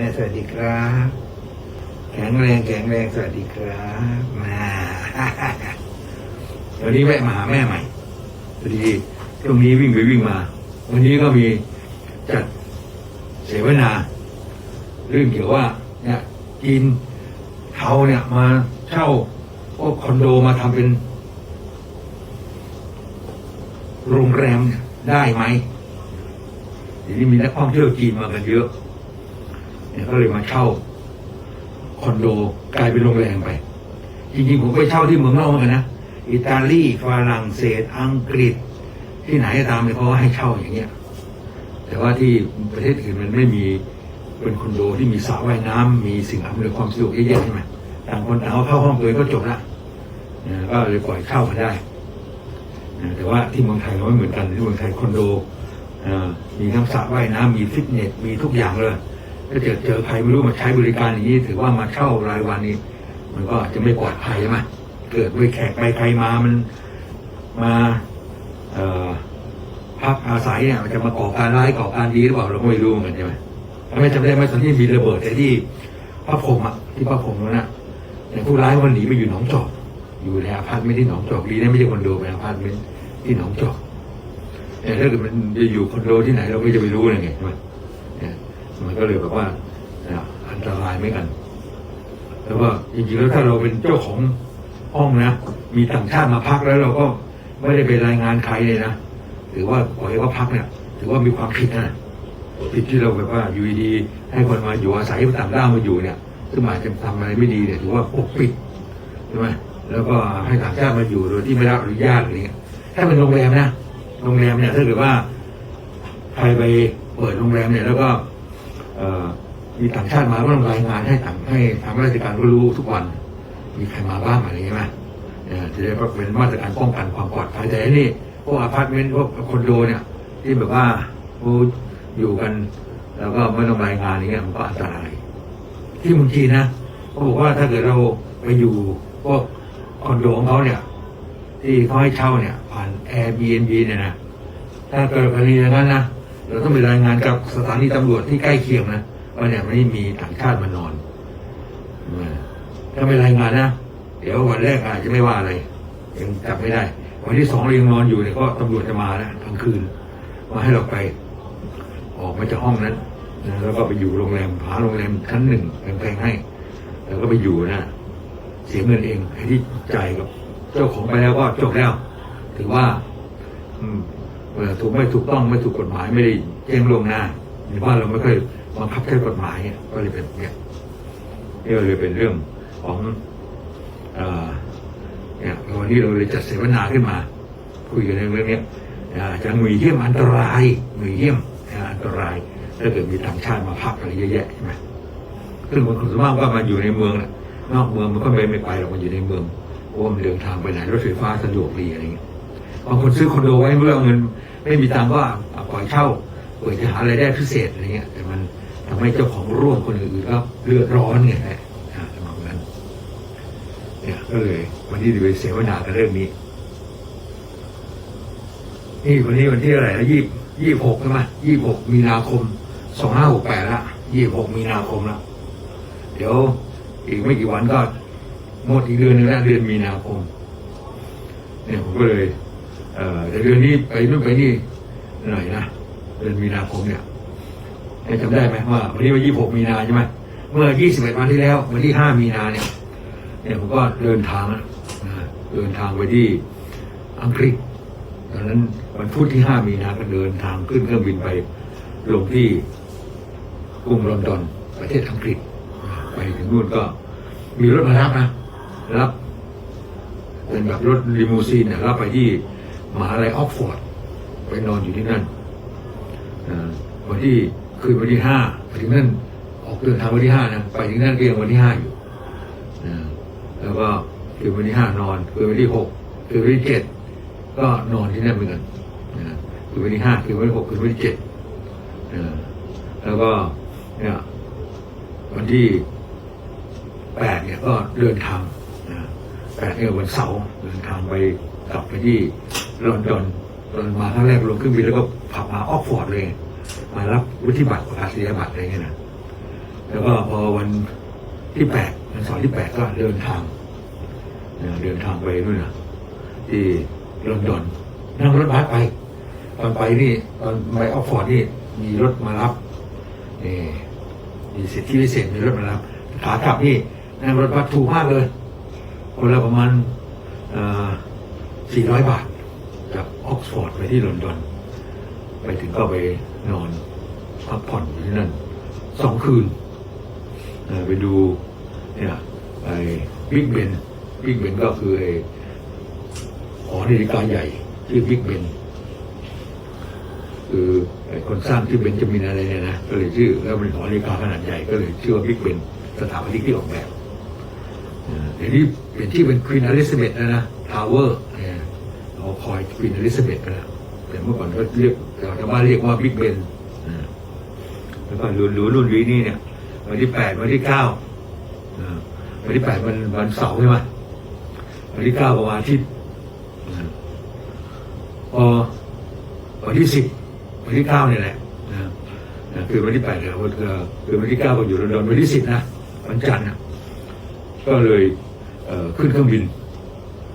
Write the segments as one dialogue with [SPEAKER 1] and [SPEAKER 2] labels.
[SPEAKER 1] นะสวัสดีครับ แข็งแรงแข็งแรงสวัสดีครับมาวันนี้แวะมาหาแม่ใหม่พอดีช่วงนี้วิ่งไปวิ่งมา วันนี้ก็มีจัดเสวนา เรื่องเกี่ยวว่า เนี่ยจีนเทาเนี่ยมาเช่าพวกคอนโดมาทำเป็น โรงแรมได้ไหมเดี๋ยวนี้มีนักท่องเที่ยวจีนมากันเยอะ ก็เลยมาเช่าคอนโดกลายเป็นโรงแรมไป จริงๆ ผมไปเช่าที่เมืองนอกเหมือนกันนะ อิตาลีฝรั่งเศส อังกฤษ ที่ไหนตามเนี่ยเขาให้เช่าอย่างเงี้ย แต่ว่าที่ประเทศอื่นมันไม่มีเป็นคอนโดที่มีสระว่ายน้ำมีสิ่งอำนวยความสะดวกเยอะแยะใช่ไหมต่างคนต่างเอาเข้าห้องเลยก็จบละก็เลยปล่อยเช่ามาได้ แต่ว่าที่เมืองไทยเราไม่เหมือนกันที่เมืองไทยคอนโดมีทั้งสระว่ายน้ำมีฟิตเนสมีทุกอย่างเลย ถ้าเจอเจอใครไม่รู้มาใช้บริการอย่างนี้ถือว่ามาเช่ารายวันนี้ มันก็จะไม่ปลอดภัยใช่ไหมเกิดไปแขกไปใครมามันมาเอ่อพักอาศัยเนี่ยมันจะมาก่อการร้ายก่อการดีหรือเปล่าเราไม่รู้เหมือนกันใช่ไหมไม่จำได้ไหมตอนที่มีระเบิดที่พระพรมอะที่พระพรมนั่นน่ะแต่ผู้ร้ายมันหนีไปอยู่หนองจอกอยู่ในอพาร์ตเมนต์ที่หนองจอกดีนะไม่ใช่คอนโดเป็นอพาร์ตเมนต์ที่หนองจอกแต่ถ้าเกิดมันจะอยู่คอนโดที่ไหนเราไม่จะไปรู้เลยไงใช่ไหม มันก็เลยแบบว่าอันตรายไม่กันแล้วก็จริงๆแล้วถ้าเราเป็นเจ้าของห้องนะ มีต่างชาติมาพักแล้วเราก็ไม่ได้ไปรายงานใครเลยนะหรือว่าปล่อยให้เขาพักเนี่ยถือว่ามีความผิดนะผิดที่เราแบบว่าอยู่ดีให้คนมาอยู่อาศัยต่างด้าวมาอยู่เนี่ยซึ่งอาจจะทำอะไรไม่ดีเนี่ยถือว่าปกปิดใช่ไหมแล้วก็ให้ต่างชาติมาอยู่โดยที่ไม่ได้รับอนุญาตอะไรเงี้ยถ้าเป็นโรงแรมนะโรงแรมเนี่ยถ้าเกิดว่าใครไปเปิดโรงแรมเนี่ยแล้วก็ มีต่างชาติมาก็ต้องรายงานให้ต่างให้ทางราชการก็รู้ทุกวัน มีใครมาบ้างอะไรอย่างเงี้ยไหมเอ่อจะได้เป็นมาตรการป้องกันความปลอดภัยแต่นนี่พวกอพาร์ตเมนต์พวกคอนโดเนี่ย ที่แบบว่าอยู่กัน แล้วก็ไม่ต้องรายงานอย่างเงี้ยมันก็อันตราย ที่เมืองจีนนะเขาบอกว่าถ้าเกิดเราไปอยู่พวกคอนโดของเขาเนี่ย ที่เขาให้เช่าเนี่ยผ่าน Airbnb เนี่ยนะถ้าเกิดกรณีอย่างนั้นนะ เราต้องไปรายงานกับสถานีตำรวจที่ใกล้เคียงนะว่าเนี่ยไม่มีต่างชาติมานอนถ้าไม่รายงานนะเดี๋ยววันแรกอาจจะไม่ว่าอะไรยังจับไม่ได้ วันที่สองเรายังนอนอยู่เนี่ยก็ตำรวจจะมาแล้วกลางคืนมาให้เราไป ออกมาจากห้องนั้นนะแล้วก็ไปอยู่โรงแรมหาโรงแรมชั้นหนึ่งแพงๆให้ แล้วก็ไปอยู่นะเสียเงินเองไอ้ที่จ่ายกับ เจ้าของไปแล้วก็จบแล้ว ถือว่า อืม ถูกไม่ถูกต้องไม่ถูกกฎหมายไม่ได้แจ้งล่วงหน้าในบ้านเราไม่ค่อยบังคับใช้กฎหมายก็เลยเป็นเนี่ยนี่ก็เลยเป็นเรื่องของเนี่ยวันนี้เราเลยจัดเสวนาขึ้นมา คุยกันในเรื่องนี้ยอ่าจะมีเยี่ยมอันตรายมีเยี่ยมอันตรายถ้าเกิดมีต่างชาติมาพักอะไรเยอะแยะใช่ไหมซึ่งคนส่วนมากก็มาอยู่ในเมืองน่ะนอกเมืองมันก็ไม่ไม่ไปหรอกมันอยู่ในเมืองเพราะว่ามันเดินทางไปไหนรถไฟฟ้าสะดวกดีอะไรเงี้ย บางคนซื้อคอนโดไว้เมื่อเอาเงิน ไม่มีตังค์ก็เอาปล่อยเช่าเปิดจะหาอะไรายได้พิเศษอะไรเงี้ยแต่มันทำให้เจ้าของร่วมคนอื่นก็เลือดร้อนไงฮะอ่าประมาณนั้นเนี่ยก็เลย วันนี้จะไปเสวนากันเรื่องนี้นี่วันนี้วันที่อะไรนะยี่ยี่หกใช่ไหมยี่หกมีนาคมสองห้าหกแปดละยี่หกมีนาคมละเดี๋ยวอีกไม่กี่วันก็หมดอีกเดือนนึงแล้วเดือนมีนาคมเนี่ยผมก็เลย เดือนนี้ไปนู่นไปนี่หน่อยนะเดือนมีนาคมเนี่ยจำได้ไหมว่าวันนี้วันยี่หกมีนาใช่ไหมเมื่อยี่สิบเอ็ดวันที่แล้ว วันที่ห้ามีนาเนี่ยเนี่ยผมก็เดินทางนะเดินทางไปที่อังกฤษตอนนั้นวันพุธที่ห้ามีนาก็เดินทางขึ้นเครื่องบินไปลงที่กรุงลอนดอนประเทศอังกฤษ ไปถึงนู่นก็มีรถมารับนะรับเป็นแบบรถลิมูซีนรับไปที่ มหาลัยออกฟอร์ดไปนอนอยู่ที่นั่นวันที่คืนวันที่ห้าไปถึงนั่นออกเดินทางวันที่ห้านะไปถึงนั่นก็ยังวันที่ห้าอยู่แล้วก็คืนวันที่ห้านอนคืนวันที่หกคืนวันที่เจ็ดก็นอนที่นั่นเหมือนกันคืนวันที่ห้าคืนวันที่หกคืนวันที่เจ็ดแล้วก็เนี่ยวันที่แปดเนี่ยก็เดินทางแปดเนี่ยวันเสาร์เดินทางไปกลับไปที่ ลอนดอนตอนมาครั้งแรกลงเครื่องบินแล้วก็ผับมาออกฟอร์ดเลย มารับวุฒิบัตรประกาศนีบัตรอะไรเงี้ยนะแล้วก็พอวันที่แปดวันเสาร์ที่แปดก็เดินทางเดินทางไปนู่นนะที่ลอนดอนนั่งรถบัสไปตอนไปนี่ตอนไปออกฟอร์ดนี่มีรถมารับนี่มีสิทธิพิเศษมีรถมารับขากลับนี่นั่งรถบัสถูกมากเลย คนละประมาณสี่ร้อยบาท จากออกซฟอร์ดไปที่ลอนดอน ไปถึงก็ไปนอนพักผ่อนอยู่ที่นั่นสองคืนไปดูเนี่ยไอ้บิ๊กเบนบิ๊กเบนก็คือไอ้หอนาฬิกาใหญ่ชื่อบิ๊กเบนคือไอ้คนสร้างชื่อเบนจามินอะไรเนี่ยนะก็เลยชื่อแล้วเป็นหอนาฬิกาขนาดใหญ่ก็เลยชื่อว่าบิ๊กเบนสถาปนิกที่ออกแบบเอ่อเดี๋ยวนี้เปลี่ยนชื่เป็นควีนอลิซาเบธแล้วนะทาวเวอร์เนี่ย เราคอยควีนอลิซาเบธไปแล้วแต่เมื่อก่อนก็เรียกชาวบ้านเรียกว่าบิ๊กเบนแล้วก็รุ่นรุ่นรุ่นนี้นี่เนี่ย วันที่แปดวันที่เก้าวันที่แปดวันวันเสาร์ใช่ไหมวันที่เก้าประมาณที่พอวันที่สิบวันที่เก้าเนี่ยแหละคือวันที่แปดเนี่ยวันคือวันที่เก้าก็อยู่ลอนดอนวันที่สิบนะวันจันทร์นะก็เลยขึ้นเครื่องบิน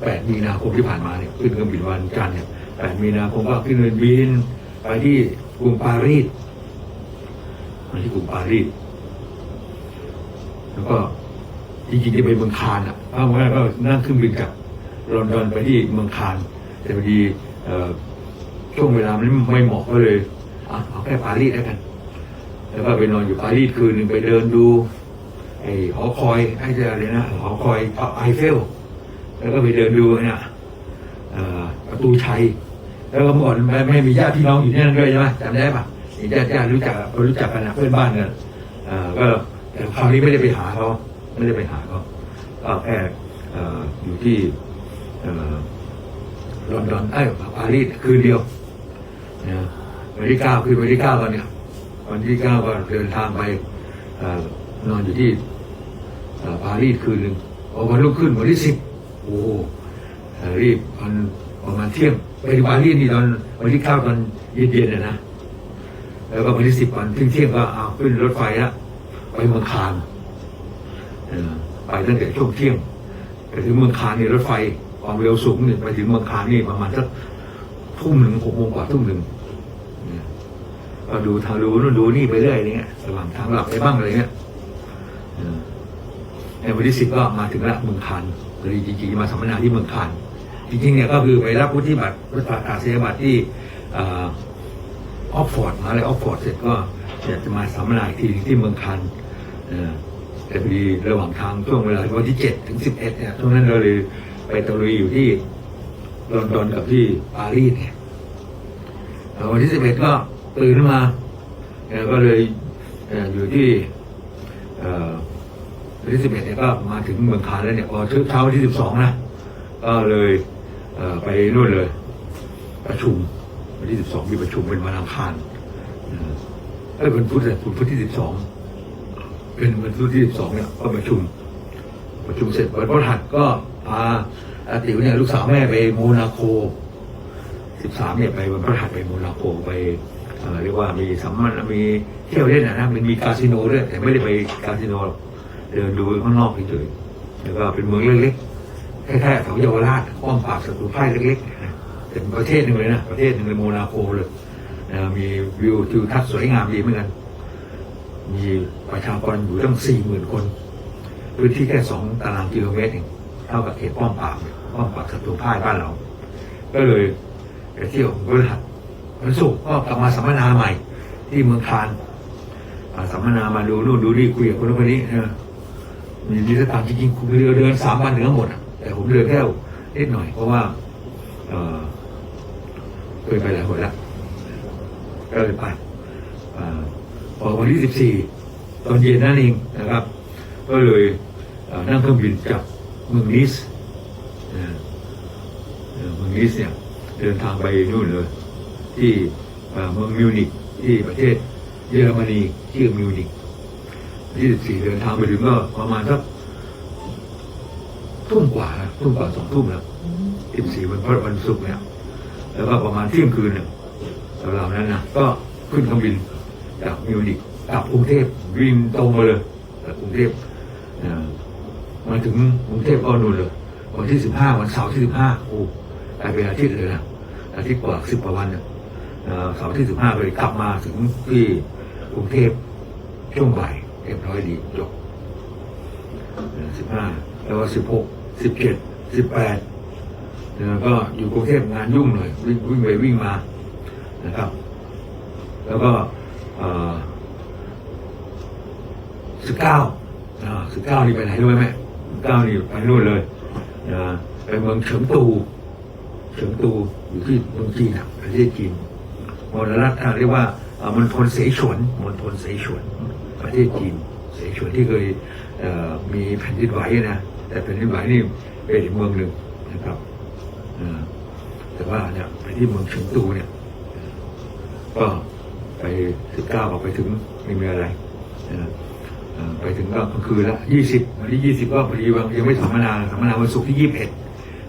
[SPEAKER 1] 8 มีนาคมที่ผ่านมาเนี่ยขึ้นเครื่องบินวันจันทร์เนี่ย 8 มีนาคมก็ขึ้นเครื่องบินไปที่กรุงปารีสมาที่กรุงปารีสแล้วก็จริงๆจะไปเมืองคานอะเพราะว่าก็นั่งเครื่องบินจากลอนดอนไปที่เมืองคาน แต่พอดีช่วงเวลามันไม่เหมาะก็เลยอะเอาแค่ปารีสแล้วกัน แล้วก็ไปนอนอยู่ปารีสคืนหนึ่งไปเดินดูไอ้หอคอยไอ้เจออะไรนะหอคอยไอเฟล แล้วก็ไปเดินดูเนี่ยประตูชัย แล้วก็เมื่อก่อนไม่ไม่มีญาติพี่น้องอยู่ที่นั่นด้วยใช่ไหมจำได้ปะญาติญาติรู้จักรู้จักกันนะเพื่อนบ้านกันเออก็แต่คราวนี้ไม่ได้ไปหาเขาไม่ได้ไปหาเขาก็แค่อ่อยู่ที่ลอนดอนไอ้ปารีสคืนเดียวนะวันที่เก้าคือวันที่เก้าตอนเนี้ยวันที่เก้าก็เดินทางไปนอนอยู่ที่ปารีสคืนหนึ่งพอวันรุ่งขึ้นวันที่สิบ โอ้โหรีบวันประมาณเที่ยงไปที่ปารีสนี่ตอนวันที่เก้าตอนเย็นๆนะนะแล้วก็วันที่สิบวันเที่ยงเที่ยงๆก็เอาขึ้นรถไฟละไปเมืองคานไปตั้งแต่ช่วงเที่ยงไปถึงเมืองคานนี่รถไฟความเร็วสูงเนี่ยไปถึงเมืองคานนี่ประมาณสักทุ่มหนึ่งหกโมงกว่าทุ่มหนึ่งเนี่ยก็ดูทางดูนู่นดูนี่ไปเรื่อยเงี้ยระหว่างทางหลับไปบ้างอะไรเงี้ยเออในวันที่สิบก็มาถึงละเมืองคาน เลยจริงๆมาสัมมนาที่เมืองคานจริงๆเนี่ยก็คือไปรับวุฒิบัตรประกาศนียบัตรที่ออกฟอร์ดมาเลยออกฟอร์ดเสร็จก็อยากจะมาสัมมนาอีกทีหนึ่งที่เมืองคานแต่พอดีระหว่างทางช่วงเวลาวันที่เจ็ดถึงสิบเอ็ดเนี่ยช่วงนั้นเราเลยไปตะลุยอยู่ที่ลอนดอนกับที่ปารีสเนี่ยวันที่สิบเอ็ดก็ตื่นขึ้นมาเอ่อก็เลยอยู่ที่ วันที่สิบเอ็ดเนี่ยก็มาถึงเมืองคานแล้วเนี่ยพอเช้าวันที่สิบสองนะก็เลยเออไปนู่นเลย ประชุมวันที่สิบสองมีประชุมเป็นวันอังคารเออเอ้ยวันพุธเนี่ยวันพุธที่สิบสองเป็นวันพุธที่สิบสองเนี่ยก็ประชุม ประชุมเสร็จวันพฤหัสก็พาอาติ๋วเนี่ยลูกสาวแม่ไปโมนาโคสิบสามเนี่ยไปวันพฤหัสไปโมนาโคไปเเรียกว่ามีสัมมนามีเที่ยวเล่นนะนะมันมีคาสิโนด้วยแต่ไม่ได้ไปคาสิโนหรอก เดินดูข้างนอกเฉยๆแล้วก็เป็นเมืองเล็กๆแค่ๆแถวเยาวราชอ้อมปากศัตรูพ่ายเล็กๆนะเป็นประเทศหนึ่งเลยนะประเทศหนึ่งในโมนาโคเลยนะมีวิวทิวทัศน์สวยงามดีเหมือนกัน มีประชากรอยู่ตั้งสี่หมื่นคนพื้นที่แค่สองตารางกิโลเมตรเองเท่ากับเขตป้อมปรากป้อมปรากศัตรูพ่ายบ้านเรา ก็เลยไปเที่ยวบริษัทวันศุกร์ก็กลับมาสัมมนาใหม่ ที่เมืองคานสัมมนามาดูนู่นดูนี่คุยกับคนนู้นคนนี้เออ มีดีสตางค์จริงๆคุณเดินเดินสามวันถึงทั้งหมดแต่ผมเดินแค่นิดหน่อย เพราะว่าเออเคยไปหลายคนแล้วก็เลยไปอ่าพอวันที่สิบสี่ตอนเย็นนั่นเองนะครับ ก็เลยเนั่งเครื่องบินจากเมืองนิสเมืองนิสเนี่ยเดินทางไปนู่นเลย ที่เอ่อเมืองมิวนิกที่ประเทศเยอรมนีชื่อมิวนิก ที่สิบสี่เดินทางไปถึงก็ประมาณสักทุ่มกว่าทุ่มกว่าสองทุ่มแล้วสิบสี่วันพฤหัสวันศุกร์เนี่ย แล้วก็ประมาณเที่ยงคืนเนี่ยสำหรับนั้นนะก็ขึ้นเครื่องบินจากมิวนิกกลับกรุงเทพวิ่งตรงมาเลยจากกรุงเทพมาถึงกรุงเทพก็นู่นเลยวันที่สิบห้าวันเสาร์ที่สิบห้าโอ้กลายเป็นอาทิตย์เลยนะอาทิตย์กว่าสิบกว่าวันเนี่ยเสาร์ที่สิบห้าเลยกลับมาถึงที่กรุงเทพช่วงบ่าย รียบร้อยดีจบสิบห้าแล้วก็สิบหกสิบเจ็ดสิบแปดแล้วก็อยู่กรุงเทพงานยุ่งหน่อยวิ่งวิ่งไปวิ่งมานะครับ แล้วก็สิบเก้าสิบเก้านี่ไปไหนรู้ไหมแม่สิบเก้านี่ไปนู่นเลยนะไปเมืองเฉิงตูเฉิงตูอยู่ที่เมืองจีนประเทศจีนมรัฐอะเรียกว่าอ่ามณฑลเสฉวนมณฑลเสฉวน ประเทศจีนเสฉวนที่เคยเมีแผ่นดินไหวนะแต่แผ่นดินไหวนี่เป็นเมืองหนึ่งนะครับแต่ว่าเนี่ยไปที่เมืองเฉิงตูเนี่ย ก็ไปสิบเก้าก็ไปถึงไม่มีอะไรไปถึงก็กลางคืนละยี่สิบวันที่ยี่สิบก็พอดีว่ายังไม่สัมมนาสัมมนาวันศุกร์ที่ยี่สิบเอ็ด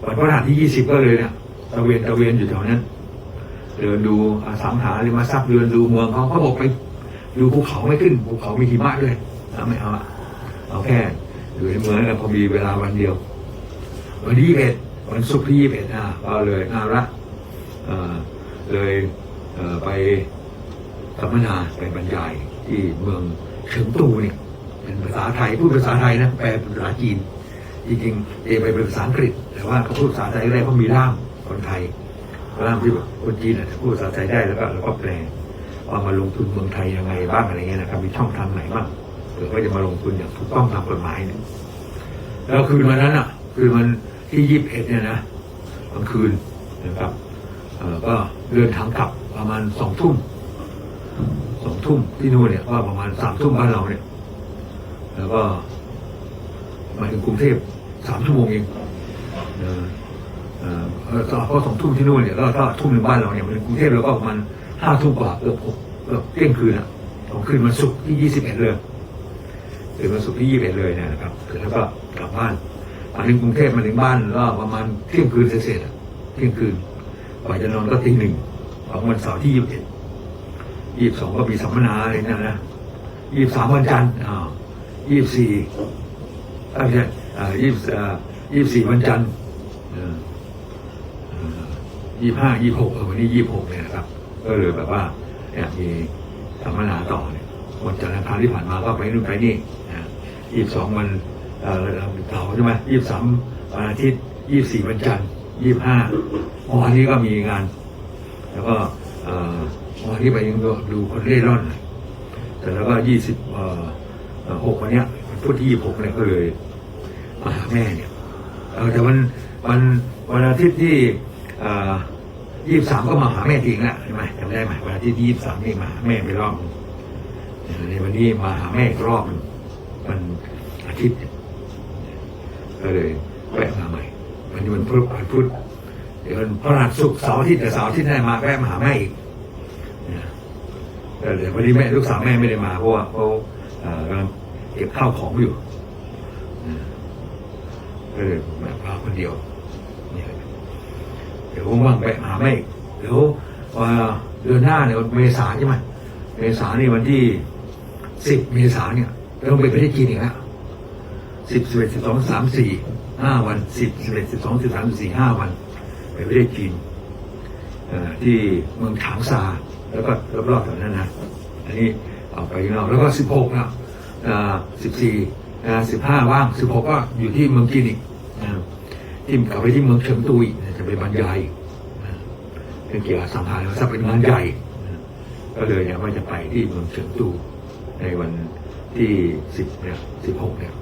[SPEAKER 1] วันพฤหัสที่ยี่สิบก็เลยเนี่ยตะเวนตะเวนอยู่แถวนั้นเดินดูสามหาเลยมาซับเดินดูเมืองเขาเขาบอกไป ดูภูเขาไม่ขึ้นภูเขามีหิมะด้วยเอาไม่เอาอะเอาแค่อยู่ในเมืองแล้วพอมีเวลาวันเดียว วันที่ยี่สิบเอ็ดวันศุกร์ที่ยี่สิบเอ็ดอะก็เลยน่ารักเลยเไปสัมมนาไปบรรยายที่เมืองเฉิงตูเนี่ยเป็นภาษาไทยพูดภาษาไทยนะแปลเป็นภาษาจีน จริงๆเอไปเป็นภาษาอังกฤษ แต่ว่าเขาพูดภาษาไทยได้เพราะมีร่ามคนไทยร่ามที่แบบคนจีนอาจจะพูดภาษาไทยได้แล้วก็แล้วก็แปล ว่ามาลงทุนเมืองไทยยังไงบ้างอะไรเงี้ยนะครับมีช่องทางไหนบ้างเผื่อว่าจะมาลงทุนอย่างถูกต้องตามกฎหมายเนี่ยแล้วคืนวันนั้นอะ คืนวันที่ยี่สิบเอ็ดเนี่ยนะกลางคืนนะครับเออก็เดินทางกลับประมาณสองทุ่มสองทุ่มที่นู่นเนี่ยก็ประมาณสามทุ่มบ้านเราเนี่ย แล้วก็มาถึงกรุงเทพสามชั่วโมงเองเออเออเออก็สองทุ่มที่นู่นเนี่ยก็ก็ทุ่มหนึ่งบ้านเราเนี่ยมาถึงกรุงเทพแล้วก็ประมาณ ห้าทุ่มกว่าเกือบหกเกือบเที่ยงคืนอะของคืนวันศุกร์ที่ยี่สิบเอ็ดเลยถึงวันศุกร์ที่ยี่สิบเอ็ดเลยเนี่ยนะครับแล้วก็กลับบ้านมาถึงกรุงเทพมาถึงบ้านก็ประมาณเที่ยงคืนเสร็จๆอะเที่ยงคืนกว่าจะนอนก็ตีหนึ่งของวันเสาร์ที่ยี่สิบเอ็ดยี่สิบสองก็มีสัมมนาอะไรนั่นนะยี่สิบสามวันจันทร์อ่ายี่สิบสี่ไม่ใช่อ่ายี่สิบอ่ายี่สิบสี่วันจันทร์เออยี่ห้ายี่หกวันนี้ยี่หกเนี่ยนะครับ ก็เลยแบบว่าเนี่ยมีสัมมนาต่อเนี่ยวันจันทร์อังคารที่ผ่านมาก็ไปนู่นไปนี่นะยี่สิบสองวันเออเสาร์ใช่ไหมยี่สิบสามวันอาทิตย์ยี่สิบสี่วันจันทร์ยี่สิบห้าวันนี้ก็มีงาน แล้วก็เออวันนี้ไปยังดูคนเร่ร่อนแต่แล้วก็ยี่สิบเออหกวันเนี้ยพุธที่ยี่สิบหกเนี่ยก็เลยมาหาแม่เนี่ยแต่วันวันวันอาทิตย์ที่ ยี่สิบสามก็มาหาแม่จริงแหละใช่ไหมจำได้ไหมวันอาที่ยี่สิบสามนี่มาแม่ไปรอบหนึ่งในวันนี้มาหาแม่อีกรอบหนึ่งวันอาทิตย์ก็เลยแวะมาใหม่วันนี้วันพุธวันพุธเดี๋ยววันพฤหัสศุกเสาร์อาทิตย์แต่เสาร์อาทิตย์ได้มาแวะมาหาแม่อีกแต่เดี๋ยววันนี้แม่ลูกสาวแม่ไม่ได้มาเพราะว่าเขาเอ่อกำลังเก็บข้าวของอยู่ก็เลยมาพาคนเดียว เดี๋ยวว่างไปหาแม่เดี๋ยวเดือนหน้าเนี่ยเมษาใช่ไหมเมษานี่วันที่สิบเมษาเนี่ยต้องไปประเทศจีนอีกแล้วสิบสิบเอ็ดสิบสองสามสี่ห้าวันสิบสิบเอ็ดสิบสองสิบสามสิบสี่ห้าวันไปประเทศจีนที่เมืองฉางซาแล้วก็รอบๆแถวนั้นนะอันนี้เอาไปนอกแล้วก็สิบหกนะสิบสี่สิบห้าว่างสิบหกก็อยู่ที่เมืองจีนอีกที่กลับไปที่เมืองเฉิงตูอีก จะไปบรรยายนะเป็นเกี่ยวกับสัมพันธ์ทรัพย์เป็นงานใหญ่ ก็เลยเนี่ยว่าจะไปที่เมืองเฉิงตูในวันที่สิบเนี่ยสิบหกเนี่ย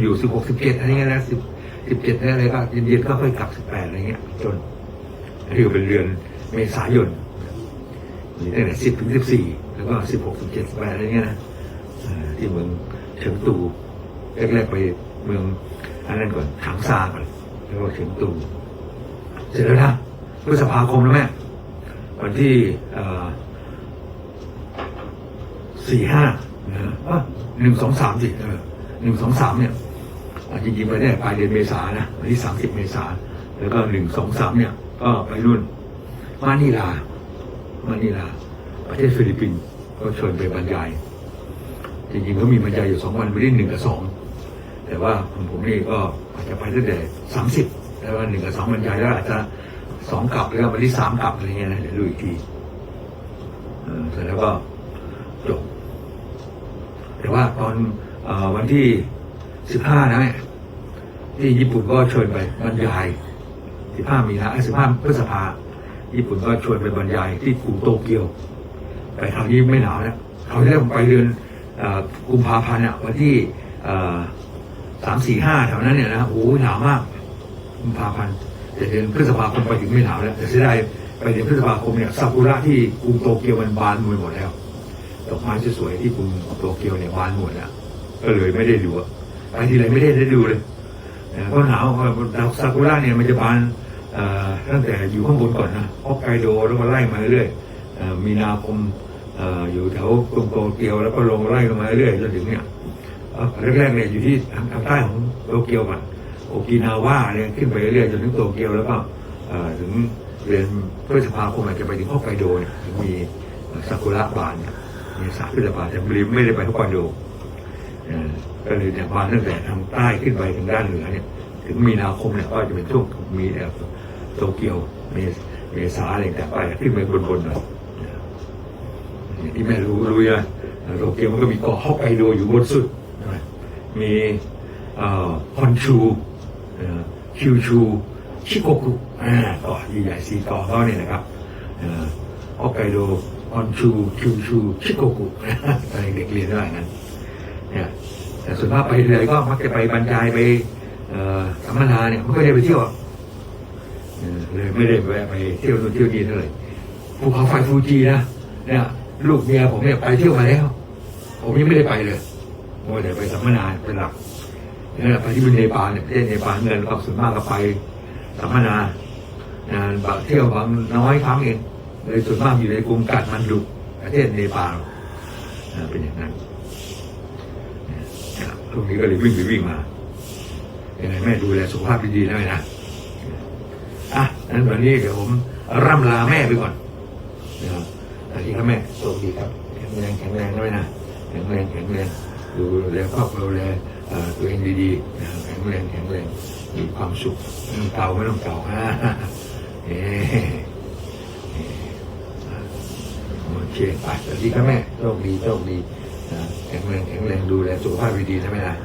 [SPEAKER 1] อยู่สิบหกสิบเจ็ดอะไรเงี้ยนะสิบสิบเจ็ดอะไรก็เย็นๆก็ค่อยกลับสิบแปดอะไรเงี้ยจนอันนี้ก็เป็นเดือนเมษายนมีตั้งแต่สิบถึงสิบสี่แล้วก็สิบหกสิบเจ็ดสิบแปดอะไรเงี้ยนะที่เมืองเฉิงตูแรกๆไปเมืองอันนั้นก่อนถังซาก่อนแล้วก็เฉิงตู เสร็จแล้วนะพฤษภาคมแล้วแม่วันที่อ่อสี่ห้าหนึ่งสองสามสิเออหนึ่งสองสามเนี่ยจริงๆไปได้ปลายเดือนเมษานะวันที่สามสิบเมษาแล้วก็หนึ่งสองสามเนี่ยก็ไปรุ่นมานิลามานิลา ประเทศฟิลิปปินส์ก็ชวนไปบรรยาย จริงๆเขามีบรรยายอยู่สองวันไม่ได้หนึ่งกับสองแต่ว่าของผมนี่ก็อาจจะไปตั้งแต่สามสิบ แต่ว่าหนึ่งกับสองบรรยายแล้วอาจจะสองกลับแล้ววันที่สามกลับอะไรเงี้ยนะเดี๋ยวดูอีกทีเสร็จแล้วก็จบแต่ว่าตอนอวันที่สิบห้านะแม่ที่ญี่ปุ่นก็ชิญไปบรรยายสิบห้ามีนาสิบห้าพฤษภาญี่ปุ่นก็ชวนไปบรรยายที่กรุงโตเกียวไปคราวนี้ไม่หนาวแล้วคราวนี้ผมไปเดือนกุมภาพันธ์อะวันที่สามสี่ห้าแถวนั้นเนี่ยนะโอ้โหหนาวมาก กุมภาพันธ์แต่เดือนพฤษภาคมไปถึงไม่หนาวแล้วแต่เสียดายไปเดือนพฤษภาคมเนี่ยซากุระที่กรุงโตเกียวมันบานหมดแล้วดอกไม้สวยๆที่กรุงโตเกียวเนี่ยบานหมดแล้วก็เลยไม่ได้ดูอะไปทีไรไม่ได้ได้ดูเลยเอ่อเพราะหนาวดอกซากุระเนี่ยมันจะบานอ่อตั้งแต่อยู่ข้างบนก่อนนะฮอกไกโดแล้วก็ไล่มาเรื่อยมีนาคมอ่ออยู่แถวกรุงโตเกียวแล้วก็ลงไล่ลงมาเรื่อยจนถึงเนี่ยอ่อแรกๆเนี่ยอยู่ที่ทางทางใต้ของโตเกียวก่อน โอกินาว่าเนี่ยขึ้นไปเรื่อยๆจนถึงโตเกียวแล้วก็ถึงเดือนพฤษภาคมอาจจะไปถึงฮอกไกโดเนี่ยมีซากุระบานเนี่ยมีสาพฤษภาแต่ไม่ได้ไม่ได้ไปฮอกไกโดก็เลยเนี่ยบานตั้งแต่ทางใต้ขึ้นไปทางด้านเหนือเนี่ยถึงมีนาคมเนี่ยก็จะเป็นช่วงมีแอบโตเกียวเมษเมษาอะไรต่างไปขึ้นไปบนๆหน่อยที่แม่รู้รู้นะโตเกียวมันก็มีเกาะฮอกไกโดอยู่บนสุดใช่ไหมมีเอ่อฮอนชูเอ่อ คิวชูชิโกกุอ่าเกาะใหญ่ๆสี่เกาะเขาเนี่ยนะครับออฮอกไกโดฮอนชูคิวชูชิโกกุอะไรเด็กเรียนได้งั้นเนี่ยแต่ส่วนมากไปเลยก็มักจะไปบรรยายไปสัมมนาเนี่ยไม่ค่อยได้ไปเที่ยวเลยไม่ได้แวะไปเที่ยวนู่นเที่ยวนี่เท่าไหร่ภูเขาไฟฟูจินะเนี่ยลูกเมียผมเนี่ยไปเที่ยวมาแล้ว ผมยังไม่ได้ไปเลยโอ้แต่ไปสัมมนาเป็นหลัก เนี่ยไปที่เนปาลเนี่ยประเทศเนปาลเงินก็ส่วนมากก็ไปสัมมนางานบางเที่ยวบางน้อยครั้งเองเลยส่วนมากอยู่ในกรุงกัดมันดุประเทศเนปาลเป็นอย่างนั้นเนี่งนี้ก็เลยวิ่งไปวิ่งมายังไงแม่ดูแลสุขภาพดีๆนะแม่นะอะนั้นวันนี้เดี๋ยวผมร่ำลาแม่ไปก่อนนะครับสวัสดีครับแม่โชคดีครับแข็งแรงแข็งแรงนะแม่นะแข็งแรงแข็งแรงดูแลครอบครัวดูแล ตัวเองดีๆแข็งแรงแข็งแรงมีความสุขไม่ต้องเก่าไม่ต้องเก่าฮะเอ๊เอ๊ะโอเคไปสวัสดีครับแม่โชคดีโชคดีแข็งแรงแข็งแรงดูแลสุขภาพดีๆนะแม่นะ